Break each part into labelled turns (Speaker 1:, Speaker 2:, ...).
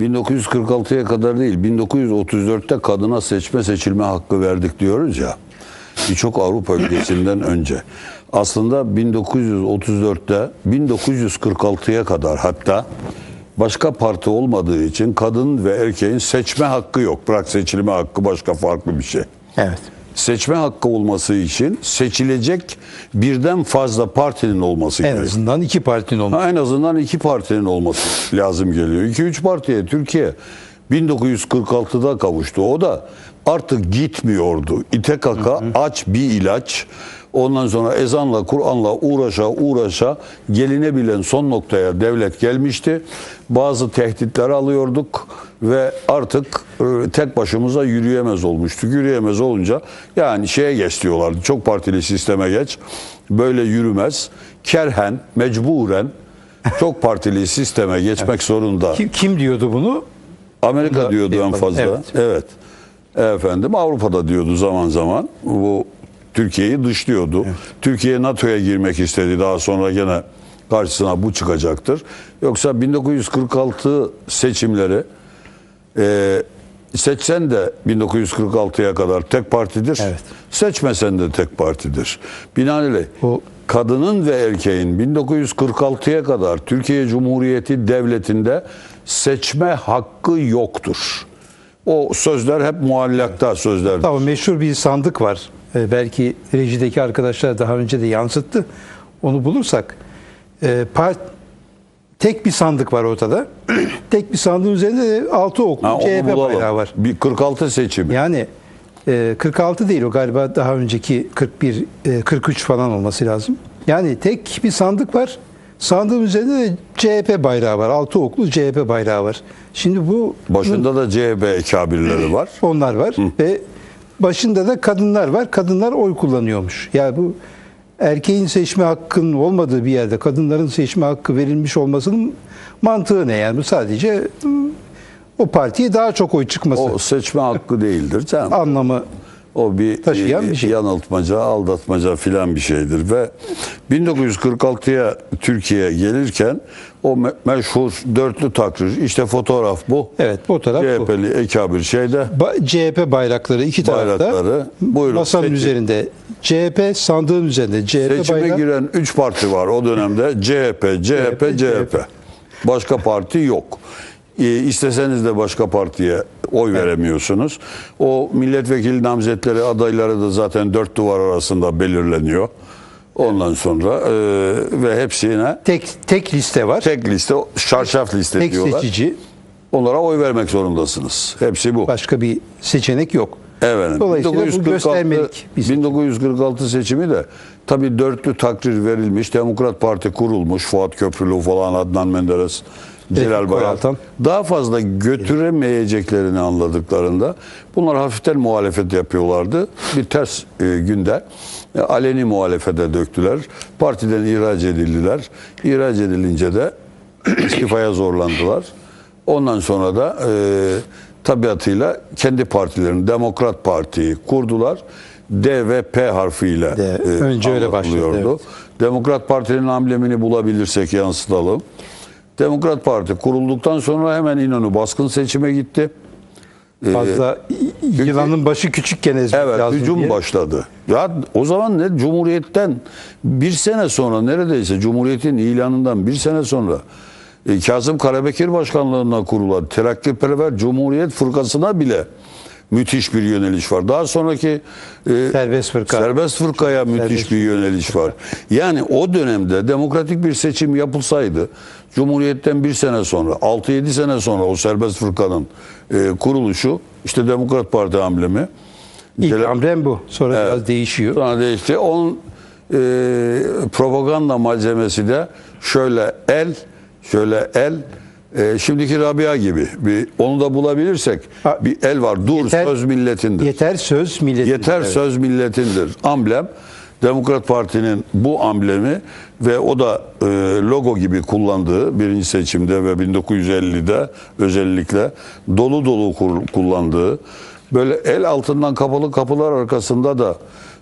Speaker 1: 1946'ya kadar değil, 1934'te kadına seçme seçilme hakkı verdik diyoruz ya. Birçok Avrupa ülkesinden önce. Aslında 1934'te 1946'ya kadar hatta başka parti olmadığı için kadın ve erkeğin seçme hakkı yok. Bırak seçilme hakkı başka farklı bir şey
Speaker 2: Evet.
Speaker 1: Seçme hakkı olması için seçilecek birden fazla partinin olması
Speaker 2: En
Speaker 1: gerekiyor.
Speaker 2: azından iki partinin olması.
Speaker 1: Ha, En azından iki partinin olması lazım geliyor. 2-3 partiye Türkiye 1946'da kavuştu. O da artık gitmiyordu. İte kaka aç bir ilaç. Ondan sonra ezanla Kur'an'la uğraşa uğraşa gelinebilen son noktaya devlet gelmişti. Bazı tehditler alıyorduk ve artık e, tek başımıza yürüyemez olmuştuk. Yürüyemez olunca yani şeye geç diyorlardı. Çok partili sisteme geç. Böyle yürümez. Kerhen, mecburen çok partili sisteme geçmek zorunda.
Speaker 2: Kim, kim diyordu bunu?
Speaker 1: Amerika diyordu en fazla.
Speaker 2: Evet.
Speaker 1: Evet. Efendim Avrupa'da diyordu zaman zaman. Bu Türkiye'yi dışlıyordu. Türkiye NATO'ya girmek istedi. Daha sonra gene karşısına bu çıkacaktır. Yoksa 1946 seçimleri e, seçsen de 1946'ya kadar tek partidir.
Speaker 2: Evet.
Speaker 1: Seçmesen de tek partidir. Binaenaleyh
Speaker 2: O-
Speaker 1: kadının ve erkeğin 1946'ya kadar Türkiye Cumhuriyeti Devleti'nde seçme hakkı yoktur. O sözler hep muallakta sözler.
Speaker 2: Tamam meşhur bir sandık var. Ee, belki rejideki arkadaşlar daha önce de yansıttı. Onu bulursak e, part, tek bir sandık var ortada. tek bir sandığın üzerinde de altı oklu
Speaker 1: Ha,
Speaker 2: CHP
Speaker 1: bulalım.
Speaker 2: bayrağı var.
Speaker 1: Bir 46 seçimi.
Speaker 2: Yani e, 46 değil o galiba daha önceki 41 e, 43 falan olması lazım. Yani tek bir sandık var. Sandığın üzerinde de CHP bayrağı var. Altı oklu CHP bayrağı var. Şimdi bu
Speaker 1: Başında da CHP ekabirleri var.
Speaker 2: onlar var ve başında da kadınlar var. Kadınlar oy kullanıyormuş. Yani bu erkeğin seçme hakkının olmadığı bir yerde kadınların seçme hakkı verilmiş olmasının mantığı ne? Yani bu sadece o partiye daha çok oy çıkması
Speaker 1: O seçme hakkı değildir canım.
Speaker 2: anlamı
Speaker 1: O bir
Speaker 2: Taşıyan
Speaker 1: e,
Speaker 2: bir şey.
Speaker 1: yanıltmaca, aldatmaca filan bir şeydir ve 1946'ya Türkiye gelirken o me- meşhur dörtlü takrir işte fotoğraf bu.
Speaker 2: Evet, fotoğraf bu.
Speaker 1: CHP'li ekabir şeyde
Speaker 2: Ba- CHP bayrakları iki tarafta.
Speaker 1: Bayrakları. Buyurun,
Speaker 2: Masanın
Speaker 1: seçim.
Speaker 2: üzerinde CHP sandığın üzerinde CHP
Speaker 1: seçime
Speaker 2: bayrağı.
Speaker 1: giren 3 parti var o dönemde CHP, CHP, CHP. Başka parti yok. E, isteseniz de başka partiye oy veremiyorsunuz. O milletvekili namzetleri adayları da zaten dört duvar arasında belirleniyor. Ondan sonra e, ve hepsine
Speaker 2: Tek tek liste var. Tek,
Speaker 1: tek liste, şarşaf liste diyorlar.
Speaker 2: seçici.
Speaker 1: Onlara oy vermek zorundasınız. Hepsi bu.
Speaker 2: Başka bir seçenek yok.
Speaker 1: Evet.
Speaker 2: Dolayısıyla bu göstermelik bir seçim.
Speaker 1: 1946 seçimi de tabii dörtlü takdir verilmiş. Demokrat Parti kurulmuş. Fuat Köprülü falan, Adnan Menderes, Celal Bayar. Daha fazla götüremeyeceklerini anladıklarında bunlar hafiften muhalefet yapıyorlardı. Bir ters e, günde e, aleni muhalefete döktüler. Partiden ihraç edildiler. İhraç edilince de istifaya zorlandılar. Ondan sonra da e, tabiatıyla kendi partilerini Demokrat Parti'yi kurdular. D ve P harfiyle
Speaker 2: De, önce öyle başladı,
Speaker 1: anlatılıyordu.
Speaker 2: evet.
Speaker 1: Demokrat Parti'nin amblemini bulabilirsek yansıtalım. Demokrat Parti kurulduktan sonra hemen İnönü baskın seçime gitti.
Speaker 2: Fazla yılanın başı küçükken ezmek
Speaker 1: Evet
Speaker 2: lazım
Speaker 1: hücum
Speaker 2: diye.
Speaker 1: başladı. Ya o zaman ne Cumhuriyet'ten bir sene sonra neredeyse Cumhuriyet'in ilanından bir sene sonra e, Kazım Karabekir başkanlığına kurulan Terakkiperver Cumhuriyet Fırkası'na bile müthiş bir yöneliş var. Daha sonraki e,
Speaker 2: Serbest fırka.
Speaker 1: Serbest fırkaya müthiş
Speaker 2: Serbest
Speaker 1: bir yöneliş var. Yani o dönemde demokratik bir seçim yapılsaydı Cumhuriyet'ten bir sene sonra 6-7 sene sonra o serbest fırkanın e, kuruluşu işte Demokrat Parti amblemi
Speaker 2: İlk
Speaker 1: Celal-
Speaker 2: amblem bu. Sonra
Speaker 1: Evet.
Speaker 2: biraz değişiyor.
Speaker 1: Sonra değişti. Onun e, propaganda malzemesi de şöyle el, şöyle el, e, şimdiki Rabia gibi. Bir, onu da bulabilirsek
Speaker 2: Ha,
Speaker 1: bir el var. Dur
Speaker 2: yeter-
Speaker 1: söz milletindir.
Speaker 2: Yeter söz milletin.
Speaker 1: Yeter
Speaker 2: Evet.
Speaker 1: söz milletindir. Amblem Demokrat Parti'nin bu amblemi ve o da e, logo gibi kullandığı birinci seçimde ve 1950'de özellikle dolu dolu kullandığı böyle el altından kapalı kapılar arkasında da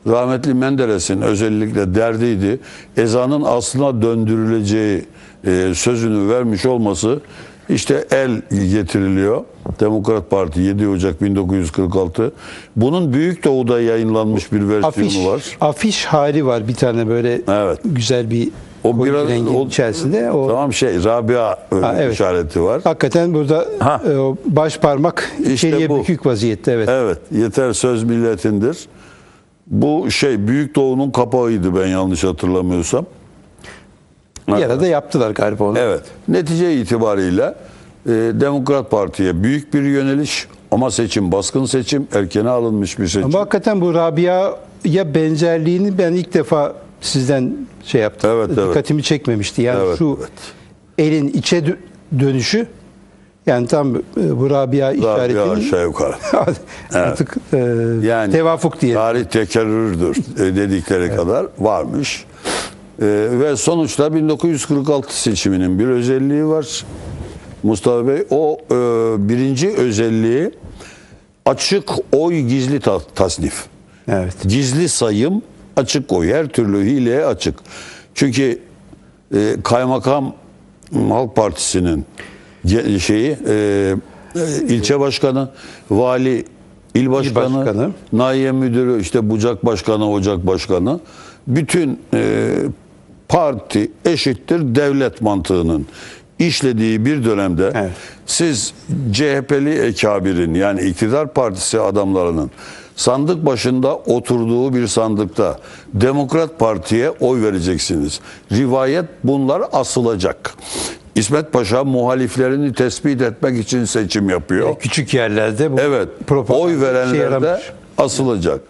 Speaker 1: rahmetli Menderes'in özellikle derdiydi. Ezanın aslına döndürüleceği e, sözünü vermiş olması İşte el getiriliyor. Demokrat Parti 7 Ocak 1946. Bunun Büyük Doğu'da yayınlanmış bir versiyonu
Speaker 2: Afiş,
Speaker 1: var.
Speaker 2: afiş hali var bir tane böyle
Speaker 1: Evet.
Speaker 2: güzel bir
Speaker 1: O biraz-
Speaker 2: rengin
Speaker 1: o-
Speaker 2: içerisinde. O
Speaker 1: Tamam şey Rabia e,
Speaker 2: Ha, evet.
Speaker 1: işareti var.
Speaker 2: hakikaten burada
Speaker 1: Ha.
Speaker 2: e, baş parmak
Speaker 1: İşte
Speaker 2: içeriye
Speaker 1: bu.
Speaker 2: bükük vaziyette evet.
Speaker 1: Evet, yeter söz milletindir. Bu şey Büyük Doğu'nun kapağıydı ben yanlış hatırlamıyorsam.
Speaker 2: Bir arada yaptılar galiba onu.
Speaker 1: Evet. Netice itibariyle e, Demokrat Parti'ye büyük bir yöneliş ama seçim baskın seçim, erkene alınmış bir seçim.
Speaker 2: Ama hakikaten bu Rabia'ya benzerliğini ben ilk defa sizden şey yaptım.
Speaker 1: Evet, evet.
Speaker 2: Dikkatimi çekmemişti. Yani
Speaker 1: Evet,
Speaker 2: şu
Speaker 1: evet.
Speaker 2: elin içe dö- dönüşü yani tam e, bu Rabia
Speaker 1: Rabia
Speaker 2: işaretinin
Speaker 1: aşağı yukarı.
Speaker 2: artık e,
Speaker 1: Yani
Speaker 2: tevafuk diye.
Speaker 1: Tarih tekerrürdür e, dedikleri kadar varmış. E, ve sonuçta 1946 seçiminin bir özelliği var. Mustafa Bey o e, birinci özelliği açık oy gizli ta- tasnif.
Speaker 2: Evet.
Speaker 1: Gizli sayım açık oy. Her türlü hileye açık. Çünkü e, kaymakam Halk Partisi'nin şeyi e, e, ilçe başkanı, vali, il başkanı,
Speaker 2: başkanı.
Speaker 1: nahiye müdürü, işte bucak başkanı, ocak başkanı bütün e, parti eşittir devlet mantığının işlediği bir dönemde
Speaker 2: Evet.
Speaker 1: siz CHP'li ekabirin yani iktidar partisi adamlarının sandık başında oturduğu bir sandıkta Demokrat Parti'ye oy vereceksiniz. Rivayet bunlar asılacak. İsmet Paşa muhaliflerini tespit etmek için seçim yapıyor.
Speaker 2: Küçük yerlerde bu
Speaker 1: Evet. Oy
Speaker 2: işe
Speaker 1: verenler de
Speaker 2: yaramış.
Speaker 1: asılacak.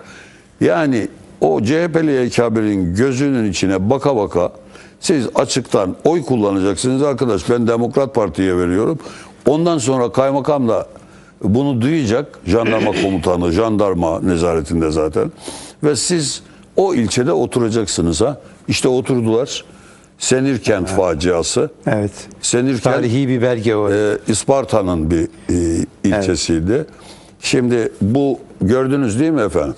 Speaker 1: Yani o CHP'li ekabirin gözünün içine baka baka siz açıktan oy kullanacaksınız arkadaş ben Demokrat Parti'ye veriyorum. Ondan sonra kaymakam da bunu duyacak jandarma komutanı, jandarma nezaretinde zaten ve siz o ilçede oturacaksınız ha. İşte oturdular. Senirkent faciası.
Speaker 2: Evet.
Speaker 1: Senirkent
Speaker 2: Tarihi bir belge o.
Speaker 1: e, İsparta'nın bir e, ilçesiydi. Şimdi bu gördünüz değil mi efendim?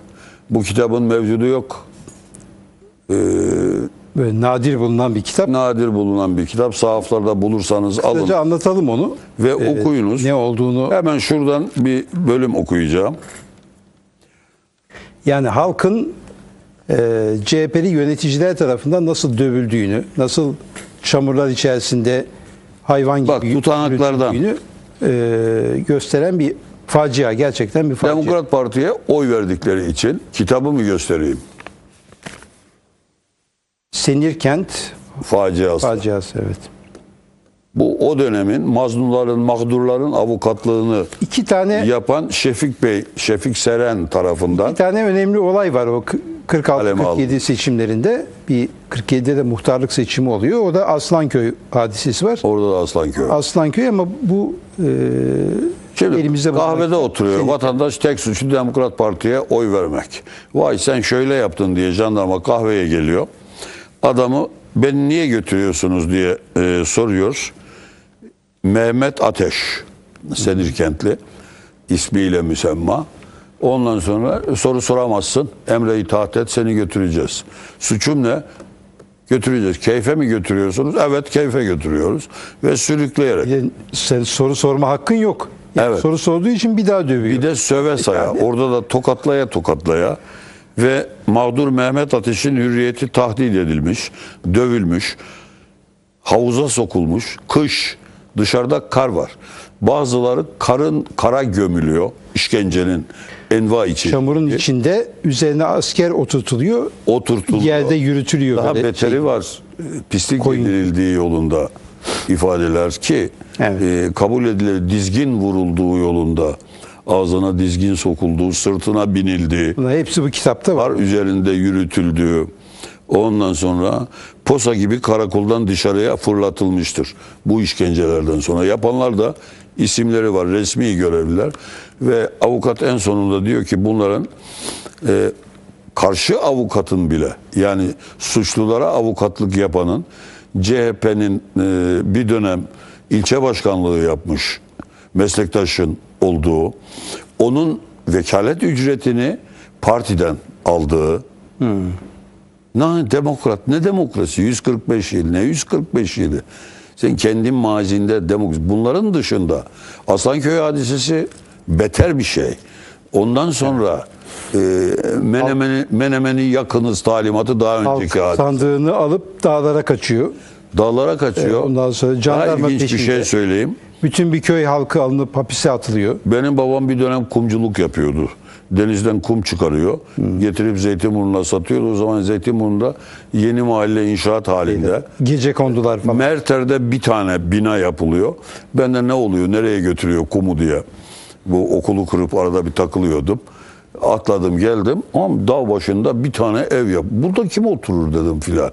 Speaker 1: Bu kitabın mevcudu yok.
Speaker 2: Böyle nadir bulunan bir kitap.
Speaker 1: Nadir bulunan bir kitap. Sahaflarda bulursanız alın
Speaker 2: Kısaca anlatalım onu.
Speaker 1: ve
Speaker 2: Ee,
Speaker 1: okuyunuz.
Speaker 2: Ne olduğunu.
Speaker 1: Hemen şuradan bir bölüm okuyacağım.
Speaker 2: Yani halkın e, CHP'li yöneticiler tarafından nasıl dövüldüğünü, nasıl çamurlar içerisinde hayvan gibi
Speaker 1: Bak, tutanaklardan.
Speaker 2: e, gösteren bir facia. Gerçekten bir facia.
Speaker 1: Demokrat Parti'ye oy verdikleri için kitabımı göstereyim.
Speaker 2: Senirkent
Speaker 1: Faciası.
Speaker 2: faciası evet.
Speaker 1: Bu o dönemin mazlumların, mağdurların avukatlığını
Speaker 2: İki tane
Speaker 1: yapan Şefik Bey, Şefik Seren tarafından
Speaker 2: bir tane önemli olay var o
Speaker 1: Kaleme
Speaker 2: 46-47 seçimlerinde. Bir 47'de de muhtarlık seçimi oluyor. O da Aslanköy hadisesi var.
Speaker 1: orada da Aslanköy.
Speaker 2: Aslanköy ama bu e,
Speaker 1: Şimdi
Speaker 2: elimizde
Speaker 1: kahvede oturuyor.
Speaker 2: Senin-
Speaker 1: Vatandaş tek suçu Demokrat Parti'ye oy vermek. Vay sen şöyle yaptın diye jandarma kahveye geliyor. Adamı beni niye götürüyorsunuz diye e, soruyor. Mehmet Ateş, Senirkentli ismiyle müsemma. Ondan sonra soru soramazsın. Emre itaat et seni götüreceğiz. Suçum ne? Götüreceğiz. Keyfe mi götürüyorsunuz? Evet keyfe götürüyoruz. Ve sürükleyerek.
Speaker 2: Sen soru sorma hakkın yok. Yani
Speaker 1: Evet.
Speaker 2: Soru sorduğu için bir daha dövüyor.
Speaker 1: Bir de söve saya. Orada da tokatlaya tokatlaya ve mağdur Mehmet Ateş'in hürriyeti tahdid edilmiş, dövülmüş, havuza sokulmuş, kış, dışarıda kar var. Bazıları karın kara gömülüyor işkencenin enva için.
Speaker 2: Çamurun içinde üzerine asker oturtuluyor.
Speaker 1: oturtuluyor.
Speaker 2: Yerde yürütülüyor.
Speaker 1: Daha beteri
Speaker 2: şey.
Speaker 1: var. Pislik
Speaker 2: Koyun.
Speaker 1: yedirildiği yolunda ifadeler ki
Speaker 2: Evet.
Speaker 1: e, kabul edilir dizgin vurulduğu yolunda ağzına dizgin sokulduğu, sırtına binildiği,
Speaker 2: Bunlar hepsi bu kitapta var.
Speaker 1: var üzerinde yürütüldüğü, ondan sonra posa gibi karakoldan dışarıya fırlatılmıştır. Bu işkencelerden sonra yapanlar da isimleri var, resmi görevliler ve avukat en sonunda diyor ki bunların e, karşı avukatın bile yani suçlulara avukatlık yapanın CHP'nin e, bir dönem ilçe başkanlığı yapmış meslektaşın olduğu, onun vekalet ücretini partiden aldığı, ne demokrat ne demokrasi? 145 yıl ne 145 yılı? Sen kendin mazinde demokrasi. Bunların dışında Aslanköy hadisesi beter bir şey. Ondan sonra e, Menemen'i, Menemen'i yakınız talimatı daha
Speaker 2: Halk
Speaker 1: önceki hadise.
Speaker 2: sandığını alıp dağlara kaçıyor.
Speaker 1: Dağlara kaçıyor.
Speaker 2: E, ondan sonra
Speaker 1: Daha
Speaker 2: jandarma
Speaker 1: ilginç bir
Speaker 2: peşinde.
Speaker 1: şey söyleyeyim.
Speaker 2: Bütün bir köy halkı alınıp hapise atılıyor.
Speaker 1: Benim babam bir dönem kumculuk yapıyordu. Denizden kum çıkarıyor. Getirip Zeytinburnu'na satıyordu. O zaman Zeytinburnu'nda yeni mahalle inşaat halinde.
Speaker 2: Gece kondular falan.
Speaker 1: Merter'de bir tane bina yapılıyor. Ben de ne oluyor, nereye götürüyor kumu diye. Bu okulu kırıp arada bir takılıyordum. Atladım geldim ama dağ başında bir tane ev yap. Burada kim oturur dedim filan.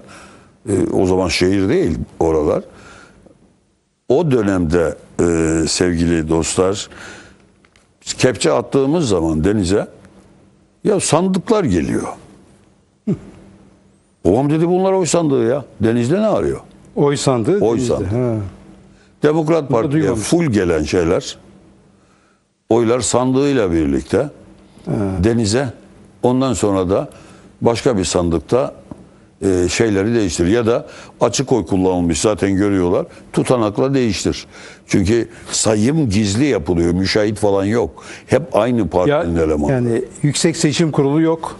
Speaker 1: Ee, o zaman şehir değil oralar. O dönemde e, sevgili dostlar kepçe attığımız zaman denize ya sandıklar geliyor. Babam dedi bunlar oy sandığı ya. Denizde ne arıyor?
Speaker 2: Oy sandığı.
Speaker 1: Oy
Speaker 2: denizde.
Speaker 1: sandığı.
Speaker 2: Ha.
Speaker 1: Demokrat Parti'ye full gelen şeyler oylar sandığıyla birlikte denize ondan sonra da başka bir sandıkta e, şeyleri değiştir ya da açık oy kullanılmış zaten görüyorlar tutanakla değiştir. Çünkü sayım gizli yapılıyor müşahit falan yok. Hep aynı
Speaker 2: Ya,
Speaker 1: partinin elemanı.
Speaker 2: yani Yüksek Seçim Kurulu yok.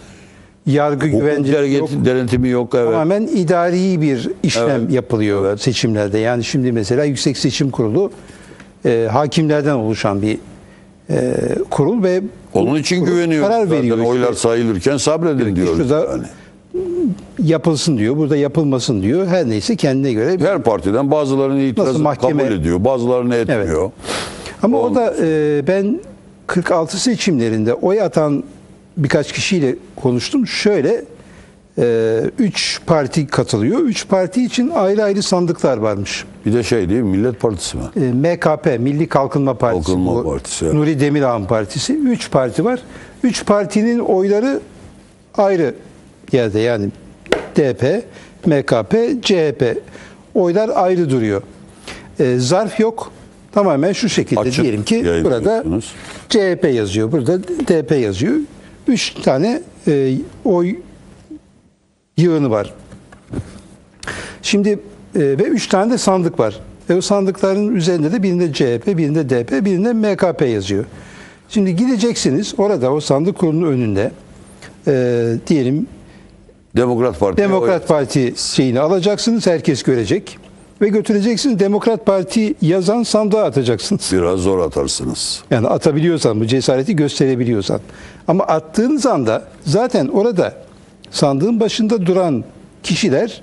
Speaker 2: Yargı güvencesi yok.
Speaker 1: denetimi yok evet.
Speaker 2: Tamamen idari bir işlem
Speaker 1: Evet,
Speaker 2: yapılıyor
Speaker 1: evet.
Speaker 2: seçimlerde. Yani şimdi mesela Yüksek Seçim Kurulu e, hakimlerden oluşan bir e, kurul ve
Speaker 1: Onun için
Speaker 2: kurul
Speaker 1: güveniyor.
Speaker 2: Karar
Speaker 1: Zaten
Speaker 2: veriyor. işte.
Speaker 1: oylar sayılırken sabredin diyor.
Speaker 2: şurada-
Speaker 1: Yani.
Speaker 2: yapılsın diyor, burada yapılmasın diyor. Her neyse kendine göre.
Speaker 1: Her partiden bazılarını itirazı
Speaker 2: mahkeme-
Speaker 1: kabul ediyor, bazılarını etmiyor.
Speaker 2: Ama o da e, ben 46 seçimlerinde oy atan birkaç kişiyle konuştum. Şöyle e, üç parti katılıyor. Üç parti için ayrı ayrı sandıklar varmış.
Speaker 1: Bir de şey değil mi? Millet Partisi mi?
Speaker 2: E, MKP, Milli Kalkınma Partisi.
Speaker 1: Kalkınma Partisi, evet.
Speaker 2: Nuri Demirağ'ın partisi. Üç parti var. Üç partinin oyları ayrı yerde yani DP, MKP, CHP. Oylar ayrı duruyor. E, zarf yok. Tamamen şu şekilde
Speaker 1: Açık
Speaker 2: diyelim ki burada. CHP yazıyor, burada DP yazıyor. Üç tane e, oy yığını var. Şimdi e, ve üç tane de sandık var. Ve o sandıkların üzerinde de birinde CHP, birinde DP, birinde MKP yazıyor. Şimdi gideceksiniz orada o sandık kurulunun önünde e, diyelim
Speaker 1: Demokrat Parti.
Speaker 2: Demokrat Parti şeyini alacaksınız herkes görecek ve götüreceksiniz Demokrat Parti yazan sandığa atacaksınız.
Speaker 1: Biraz zor atarsınız.
Speaker 2: Yani atabiliyorsan, bu cesareti gösterebiliyorsan. Ama attığınız anda zaten orada sandığın başında duran kişiler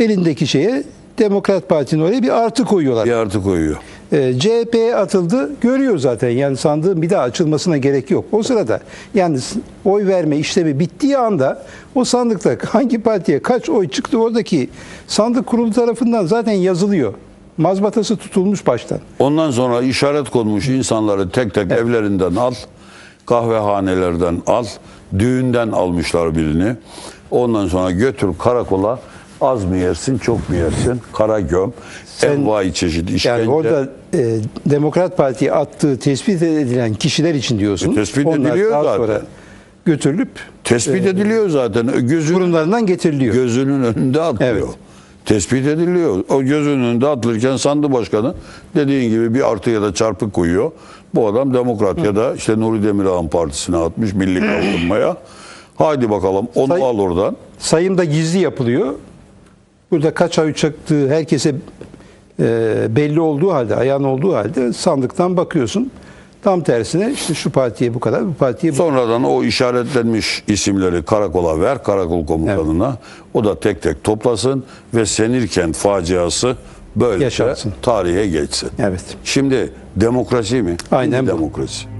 Speaker 2: elindeki şeye Demokrat Parti'nin oraya bir artı koyuyorlar.
Speaker 1: Bir artı koyuyor.
Speaker 2: Ee, CHP'ye atıldı görüyor zaten yani sandığın bir daha açılmasına gerek yok. O sırada yani oy verme işlemi bittiği anda o sandıkta hangi partiye kaç oy çıktı oradaki sandık kurulu tarafından zaten yazılıyor. Mazbatası tutulmuş baştan.
Speaker 1: Ondan sonra işaret konmuş insanları tek tek evlerinden al, kahvehanelerden al, düğünden almışlar birini. Ondan sonra götür karakola az mı yersin, çok mu yersin? Kara göm, envai çeşit işkence.
Speaker 2: Yani orada e, Demokrat Parti'ye attığı tespit edilen kişiler için diyorsun.
Speaker 1: E, tespit
Speaker 2: Onlar
Speaker 1: ediliyor zaten.
Speaker 2: sonra götürülüp
Speaker 1: Tespit ediliyor zaten. Gözün,
Speaker 2: burunlarından getiriliyor.
Speaker 1: gözünün önünde atlıyor.
Speaker 2: Evet.
Speaker 1: Tespit ediliyor. O gözünün önünde atılırken sandı başkanı dediğin gibi bir artı ya da çarpı koyuyor. Bu adam demokrat ya da işte Nuri Demirağ'ın partisine atmış milli kalkınmaya. Haydi bakalım onu
Speaker 2: Say-
Speaker 1: al oradan.
Speaker 2: Sayım da gizli yapılıyor. Burada kaç ay çıktığı herkese e, belli olduğu halde, ayağın olduğu halde sandıktan bakıyorsun. Tam tersine işte şu partiye bu kadar, bu partiye bu
Speaker 1: Sonradan o işaretlenmiş isimleri karakola ver, karakol komutanına. O da tek tek toplasın ve Senirkent faciası böylece
Speaker 2: Yaşansın.
Speaker 1: tarihe geçsin.
Speaker 2: Evet.
Speaker 1: Şimdi demokrasi mi?
Speaker 2: Aynen bu.
Speaker 1: Demokrasi.